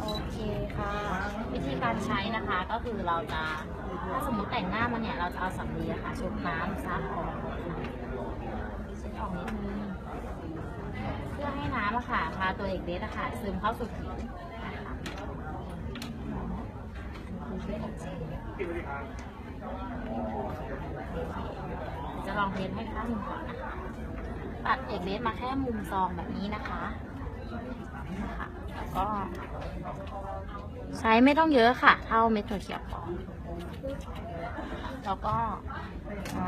โอเคค่ะ วิธีการใช้นะคะก็คือเราจะถ้าสมมติแต่งหน้ามันเนี่ยเราจะเอาสำลีอะค่ะชุบน้ำซับออกเช็ดออกนิดนึงเพื่อให้น้ำอะค่ะพาตัวเอกเดสอะค่ะซึมเข้าสู่ผิวนะคะคือช่วยกันเช็ดจะลองเทสให้ข้างหนึ่งก่อนนะคะ ตัดเอกเดสมาแค่มุมซองแบบนี้นะคะ แล้วก็ใช้ไม่ต้องเยอะค่ะ เท่าเม็ดถั่วเขียวพอแล้วก็อ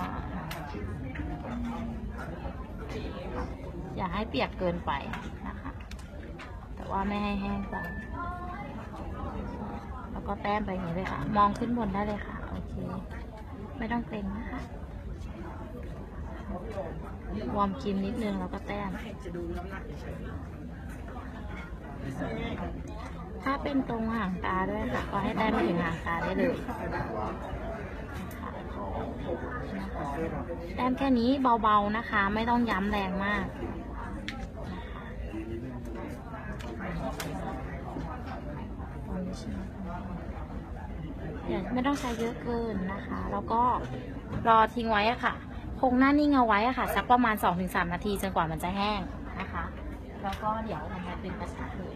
อย่าให้เปียกเกินไปนะคะ แต่ว่าไม่ให้แห้งไปแล้วก็แต้มไปอย่างนี้เลยค่ะ มองขึ้นบนได้เลยค่ะ โอเค ไม่ต้องเกรงนะคะวอร์มครีมนิดนึงแล้วก็แต้ม ถ้าเป็นตรงห่างตาด้วยค่ะ ก็ให้แต้มถึงห่างตาได้เลยแต้มแค่นี้เบาๆนะคะ ไม่ต้องย้ำแรงมากอย่าไม่ต้องใช้เยอะเกินนะคะ แล้วก็รอทิ้งไว้อะค่ะ คงหน้านิ่งเอาไว้อะค่ะ สักประมาณ 2-3 นาทีจนกว่ามันจะแห้งนะคะ แล้วก็เดี๋ยวมันจะเป็นกระชับเลย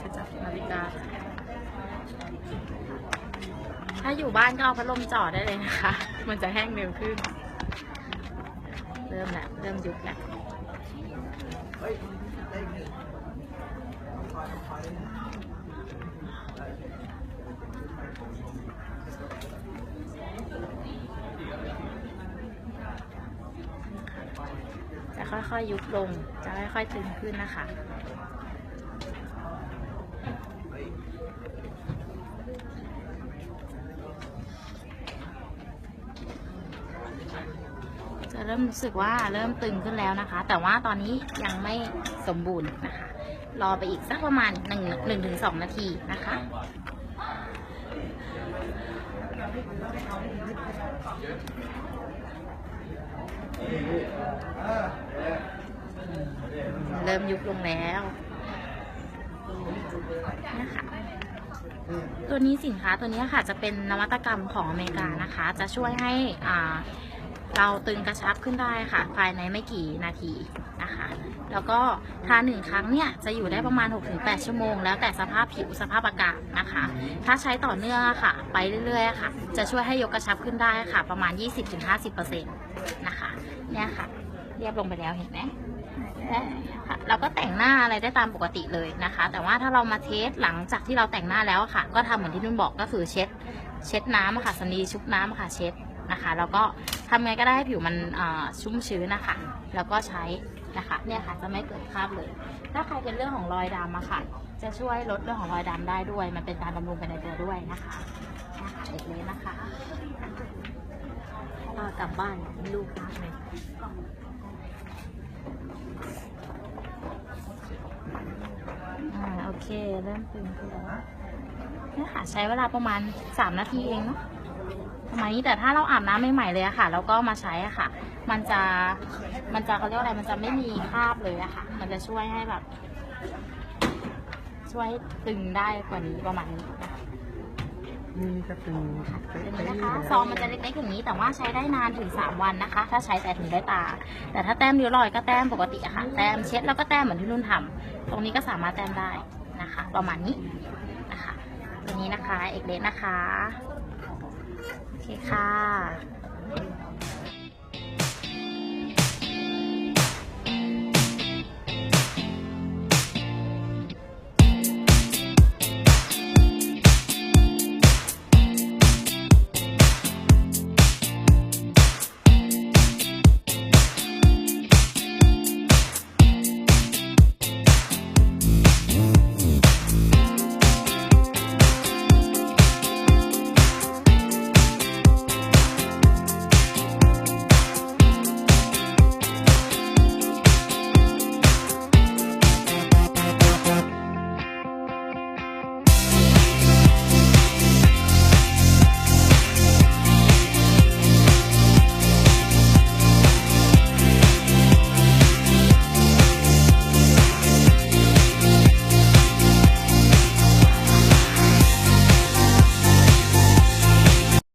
จะจับนาฬิกาถ้าอยู่บ้านก็เอาพัดลมจ่อได้เลยนะคะ มันจะแห้งเร็วขึ้น เริ่มแล้วเริ่มยุบแล้วจะ ค่อยๆยุบลง จะค่อยๆตึงขึ้นนะคะ จะเริ่มรู้สึกว่าเริ่มตึงขึ้นแล้วนะคะ แต่ว่าตอนนี้ยังไม่สมบูรณ์นะคะ รอไปอีกสักประมาณ1 1ถึง2นาทีนะคะ เริ่มยุบลงแล้วนะคะตัวนี้สินค้าตัวนี้ค่ะจะเป็นนวัตกรรมของอเมริกานะคะ จะช่วยให้เราตึงกระชับขึ้นได้ค่ะภายในไม่กี่นาทีนะคะ แล้วก็ทาหนึ่งครั้งเนี่ยจะอยู่ได้ประมาณ 6-8 ชั่วโมง แล้วแต่สภาพผิวสภาพอากาศนะคะ ถ้าใช้ต่อเนื่องค่ะ ไปเรื่อยๆค่ะ จะช่วยให้ยกกระชับขึ้นได้ค่ะ ประมาณ 20-50%นะคะ เนี่ยค่ะ เรียบลงไปแล้วเห็นไหมและค่ะเราก็แต่งหน้าอะไรได้ตามปกติเลยนะคะ แต่ว่าถ้าเรามาเทสหลังจากที่เราแต่งหน้าแล้วค่ะ ก็ทำเหมือนที่นุ่นบอกก็คือเช็ด เช็ดน้ำค่ะสำลีชุบน้ำอะค่ะเช็ดนะคะ แล้วก็ทำไงก็ได้ให้ผิวมันชุ่มชื้นนะคะ แล้วก็ใช้นะคะ เนี่ยค่ะจะไม่เกิดคราบเลย ถ้าใครเป็นเรื่องของรอยดำอะค่ะ จะช่วยลดเรื่องของรอยดำได้ด้วย มันเป็นการบำรุงไปในตัวด้วยนะคะนะคะเด็กเล็กนะคะากลับบ้านลูกพักเลยอ่าโอเคเริ่มตึงขึ้นแล้วเนี่ยค่ะใช้เวลาประมาณ 3 นาทีเองเนาะประมาณนี้แต่ถ้าเราอาบน้ำใหม่ๆเลยอะค่ะ แล้วก็มาใช้อะค่ะ มันจะมันจะเขาเรียกว่าอะไรมันจะไม่มีคราบเลยอะค่ะ มันจะช่วยให้แบบ ช่วยให้ตึงได้กว่านี้ประมาณนี้นะคะ นี่ก็ตึงเป็นนี้นะคะซองมันจะเล็กๆอย่างนี้แต่ว่าใช้ได้นานถึง 3 วันนะคะ ถ้าใช้แต่ถึงได้ตา แต่ถ้าแต้มริ้วรอยก็แต้มปกติอะค่ะ แต้มเช็ดแล้วก็แต้มเหมือนที่นุ่นทำตรงนี้ก็สามารถแต้มได้นะคะ ประมาณนี้นะคะตัวนี้นะคะเอกเลสนะคะโอเคค่ะ